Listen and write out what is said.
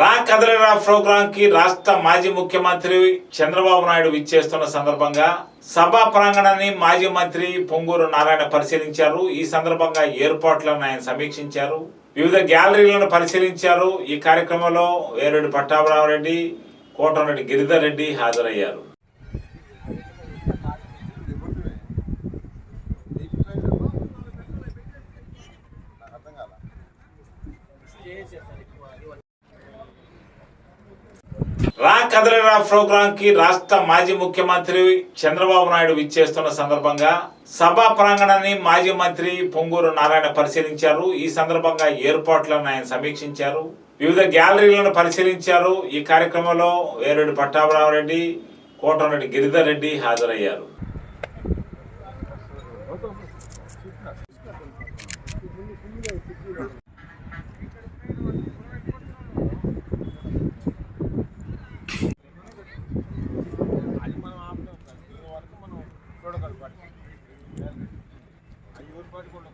రా కదలిరా ప్రోగ్రాంకి రాష్ట్ర మాజీ ముఖ్యమంత్రి చంద్రబాబు నాయుడు విచ్చేస్తున్న సందర్భంగా సభా ప్రాంగణాన్ని మాజీ మంత్రి పొంగూరు నారాయణ పరిశీలించారు. ఈ సందర్భంగా ఏర్పాట్లను ఆయన సమీక్షించారు. వివిధ గ్యాలరీలను పరిశీలించారు. ఈ కార్యక్రమంలో వేరెడ్డి పట్టాభరామరెడ్డి కోటరెడ్డి గిరిధర్ రెడ్డి హాజరయ్యారు. రా కదలరా ప్రోగ్రాంకి రాష్ట్ర మాజీ ముఖ్యమంత్రి చంద్రబాబు నాయుడు విచ్చేస్తున్న సందర్భంగా సభా ప్రాంగణాన్ని మాజీ మంత్రి పొంగూరు నారాయణ పరిశీలించారు. ఈ సందర్భంగా ఏర్పాట్లను ఆయన సమీక్షించారు. వివిధ గ్యాలరీలను పరిశీలించారు. ఈ కార్యక్రమంలో వేరెడ్డి పట్టాభరామరెడ్డి కోటరెడ్డి గిరిధర్ రెడ్డి హాజరయ్యారు. ప్రోటోకాల్ పాటిస్తాం అది ఊరు పాటి కూడా